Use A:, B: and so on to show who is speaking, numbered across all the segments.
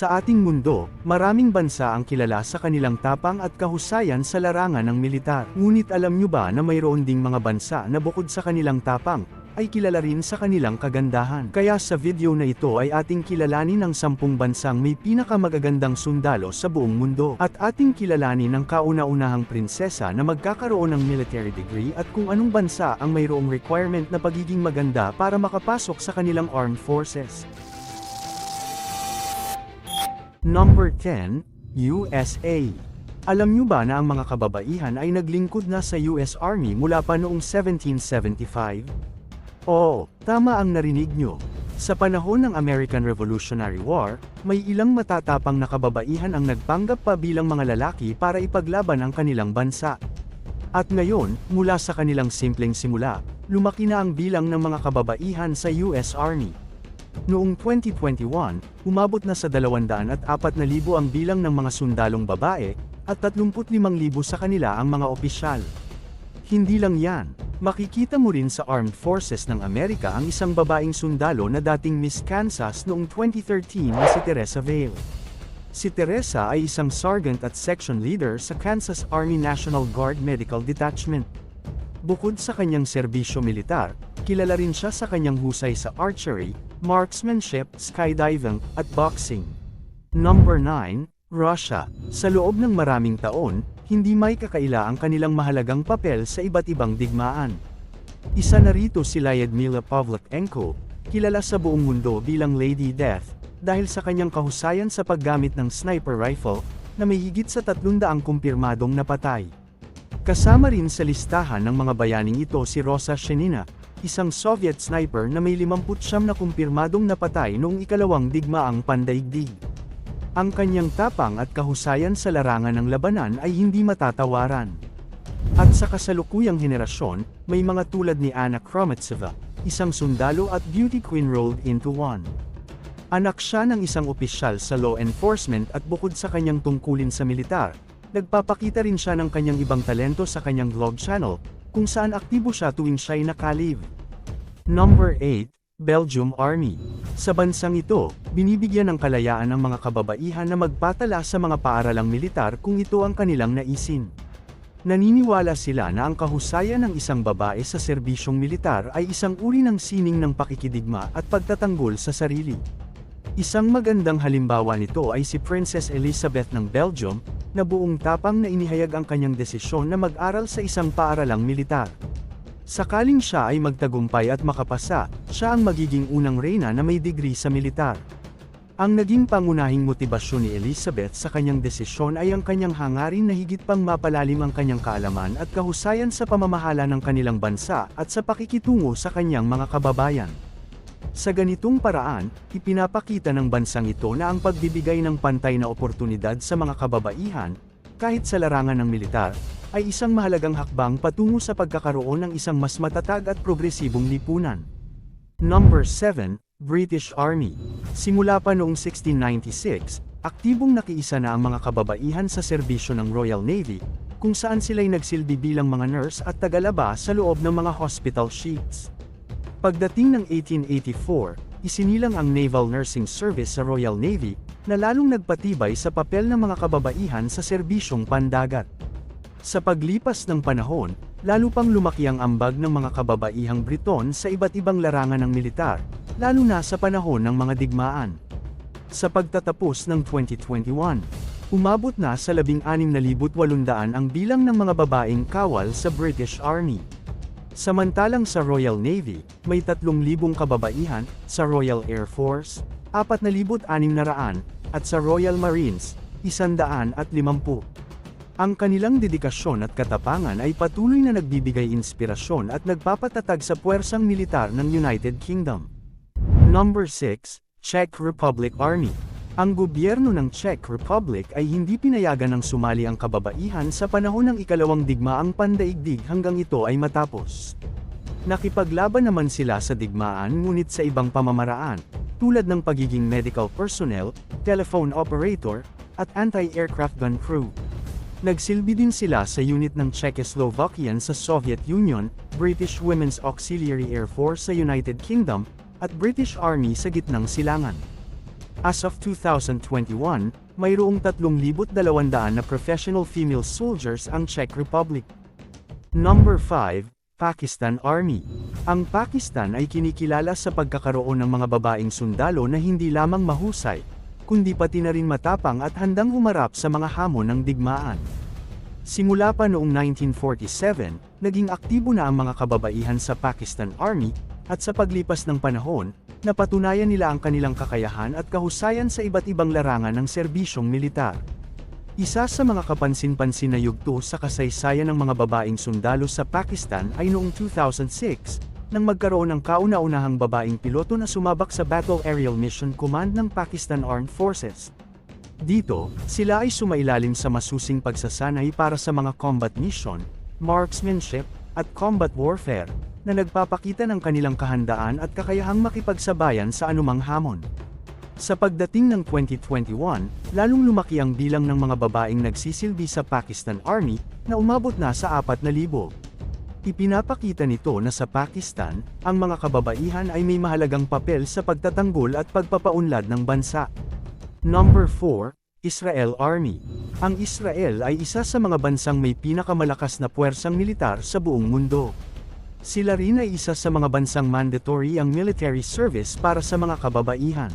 A: Sa ating mundo, maraming bansa ang kilala sa kanilang tapang at kahusayan sa larangan ng militar. Ngunit alam nyo ba na mayroon ding mga bansa na bukod sa kanilang tapang, ay kilala rin sa kanilang kagandahan. Kaya sa video na ito ay ating kilalanin ang sampung bansang may pinakamagagandang sundalo sa buong mundo. At ating kilalanin ang kauna-unahang prinsesa na magkakaroon ng military degree at kung anong bansa ang mayroong requirement na pagiging maganda para makapasok sa kanilang armed forces. Number 10, USA. Alam nyo ba na ang mga kababaihan ay naglingkod na sa US Army mula pa noong 1775? Oo, tama ang narinig nyo. Sa panahon ng American Revolutionary War, may ilang matatapang na kababaihan ang nagpanggap pa bilang mga lalaki para ipaglaban ang kanilang bansa. At ngayon, mula sa kanilang simpleng simula, lumaki na ang bilang ng mga kababaihan sa US Army. Noong 2021, umabot na sa 204,000 ang bilang ng mga sundalong babae, at 35,000 sa kanila ang mga opisyal. Hindi lang yan, makikita mo rin sa Armed Forces ng Amerika ang isang babaeng sundalo na dating Miss Kansas noong 2013 na si Teresa Vale. Si Teresa ay isang sergeant at section leader sa Kansas Army National Guard Medical Detachment. Bukod sa kanyang serbisyo militar, kilala rin siya sa kanyang husay sa archery, marksmanship, skydiving, at boxing. Number 9, Russia. Sa loob ng maraming taon, hindi may kakaila ang kanilang mahalagang papel sa iba't ibang digmaan. Isa na rito si Lyudmila Pavlichenko, kilala sa buong mundo bilang Lady Death, dahil sa kanyang kahusayan sa paggamit ng sniper rifle, na may higit sa 300 kumpirmadong napatay. Kasama rin sa listahan ng mga bayaning ito si Rosa Shenina, isang Soviet sniper na may 59 na kumpirmadong napatay noong ikalawang digmaang pandaigdig. Ang kanyang tapang at kahusayan sa larangan ng labanan ay hindi matatawaran. At sa kasalukuyang henerasyon, may mga tulad ni Anna Kromatseva, isang sundalo at beauty queen rolled into one. Anak siya ng isang opisyal sa law enforcement at bukod sa kanyang tungkulin sa militar, nagpapakita rin siya ng kanyang ibang talento sa kanyang vlog channel, kung saan aktibo siya tuwing siya'y nakalive. Number 8, Belgium Army. Sa bansang ito, binibigyan ng kalayaan ang mga kababaihan na magpatala sa mga paaralang militar kung ito ang kanilang naisin. Naniniwala sila na ang kahusayan ng isang babae sa serbisyong militar ay isang uri ng sining ng pakikidigma at pagtatanggol sa sarili. Isang magandang halimbawa nito ay si Princess Elizabeth ng Belgium, na buong tapang na inihayag ang kanyang desisyon na mag-aral sa isang paaralang militar. Sakaling siya ay magtagumpay at makapasa, siya ang magiging unang reyna na may degree sa militar. Ang naging pangunahing motibasyon ni Elizabeth sa kanyang desisyon ay ang kanyang hangarin na higit pang mapalalim ang kanyang kaalaman at kahusayan sa pamamahala ng kanilang bansa at sa pakikitungo sa kanyang mga kababayan. Sa ganitong paraan, ipinapakita ng bansang ito na ang pagbibigay ng pantay na oportunidad sa mga kababaihan, kahit sa larangan ng militar, ay isang mahalagang hakbang patungo sa pagkakaroon ng isang mas matatag at progresibong lipunan. Number 7, British Army. Simula pa noong 1696, aktibong nakiisa na ang mga kababaihan sa serbisyo ng Royal Navy, kung saan sila'y nagsilbi bilang mga nurse at tagalaba sa loob ng mga hospital sheets. Pagdating ng 1884, isinilang ang Naval Nursing Service sa Royal Navy, na lalong nagpatibay sa papel ng mga kababaihan sa serbisyong pandagat. Sa paglipas ng panahon, lalo pang lumaki ang ambag ng mga kababaihang Briton sa iba't ibang larangan ng militar, lalo na sa panahon ng mga digmaan. Sa pagtatapos ng 2021, umabot na sa 16,800 ang bilang ng mga babaeng kawal sa British Army. Samantalang sa Royal Navy, may 3,000 kababaihan, sa Royal Air Force, 4,600, at sa Royal Marines, 150. Ang kanilang dedikasyon at katapangan ay patuloy na nagbibigay inspirasyon at nagpapatatag sa puwersang militar ng United Kingdom. Number 6, Czech Republic Army. Ang gobyerno ng Czech Republic ay hindi pinayagan ng sumali ang kababaihan sa panahon ng ikalawang digmaang pandaigdig hanggang ito ay matapos. Nakipaglaban naman sila sa digmaan ngunit sa ibang pamamaraan, tulad ng pagiging medical personnel, telephone operator, at anti-aircraft gun crew. Nagsilbi din sila sa unit ng Czechoslovakian sa Soviet Union, British Women's Auxiliary Air Force sa United Kingdom, at British Army sa gitnang silangan. As of 2021, mayroong 3,200 na professional female soldiers ang Czech Republic. Number 5, Pakistan Army. Ang Pakistan ay kinikilala sa pagkakaroon ng mga babaeng sundalo na hindi lamang mahusay, kundi pati na rin matapang at handang humarap sa mga hamon ng digmaan. Simula pa noong 1947, naging aktibo na ang mga kababaihan sa Pakistan Army, at sa paglipas ng panahon, napatunayan nila ang kanilang kakayahan at kahusayan sa iba't ibang larangan ng serbisyong militar. Isa sa mga kapansin-pansin na yugto sa kasaysayan ng mga babaeng sundalo sa Pakistan ay noong 2006, nang magkaroon ng kauna-unahang babaeng piloto na sumabak sa Battle Aerial Mission Command ng Pakistan Armed Forces. Dito, sila ay sumailalim sa masusing pagsasanay para sa mga combat mission, marksmanship, at combat warfare, na nagpapakita ng kanilang kahandaan at kakayahang makipagsabayan sa anumang hamon. Sa pagdating ng 2021, lalong lumaki ang bilang ng mga babaeng nagsisilbi sa Pakistan Army, na umabot na sa 4,000. Ipinapakita nito na sa Pakistan, ang mga kababaihan ay may mahalagang papel sa pagtatanggol at pagpapaunlad ng bansa. Number 4, Israel Army. Ang Israel ay isa sa mga bansang may pinakamalakas na puwersang militar sa buong mundo. Sila rin ay isa sa mga bansang mandatory ang military service para sa mga kababaihan.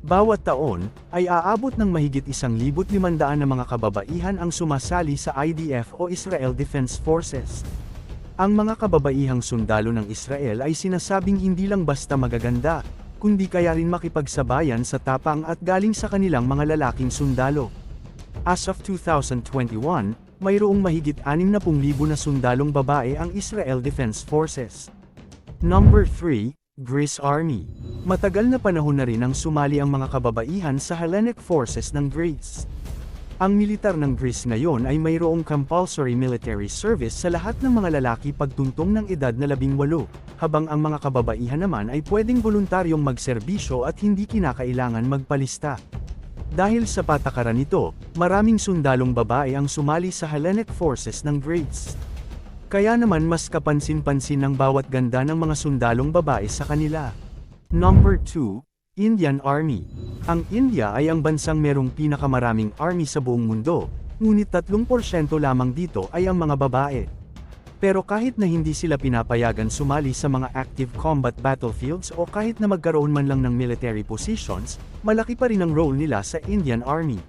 A: Bawat taon, ay aabot ng mahigit 1,500 na mga kababaihan ang sumasali sa IDF o Israel Defense Forces. Ang mga kababaihang sundalo ng Israel ay sinasabing hindi lang basta magaganda, kundi kaya rin makipagsabayan sa tapang at galing sa kanilang mga lalaking sundalo. As of 2021, mayroong mahigit 60,000 na sundalong babae ang Israel Defense Forces. Number 3, Greece Army. Matagal na panahon na rin ang sumali ang mga kababaihan sa Hellenic Forces ng Greece. Ang militar ng Greece ngayon ay mayroong compulsory military service sa lahat ng mga lalaki pagtuntong ng edad na 18, habang ang mga kababaihan naman ay pwedeng voluntaryong magserbisyo at hindi kinakailangan magpalista. Dahil sa patakaran nito, maraming sundalong babae ang sumali sa Hellenic Forces ng Greece. Kaya naman mas kapansin-pansin ng bawat ganda ng mga sundalong babae sa kanila. Number 2, Indian Army. Ang India ay ang bansang merong pinakamaraming army sa buong mundo, ngunit 3% lamang dito ay ang mga babae. Pero kahit na hindi sila pinapayagan sumali sa mga active combat battlefields o kahit na magkaroon man lang ng military positions, malaki pa rin ang role nila sa Indian Army.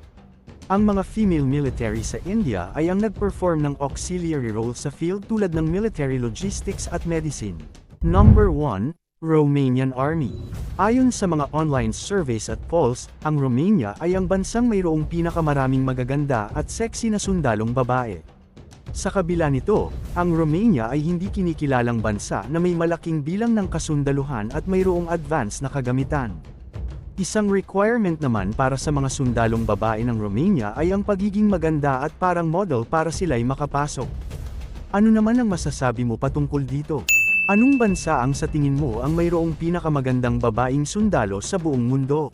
A: Ang mga female military sa India ay ang nag-perform ng auxiliary role sa field tulad ng military logistics at medicine. Number 1, Romanian Army. Ayon sa mga online surveys at polls, ang Romania ay ang bansang mayroong pinakamaraming magaganda at sexy na sundalong babae. Sa kabila nito, ang Romania ay hindi kinikilalang bansa na may malaking bilang ng kasundaluhan at mayroong advanced na kagamitan. Isang requirement naman para sa mga sundalong babae ng Romania ay ang pagiging maganda at parang model para sila'y makapasok. Ano naman ang masasabi mo patungkol dito? Anong bansa ang sa tingin mo ang mayroong pinakamagandang babaeng sundalo sa buong mundo?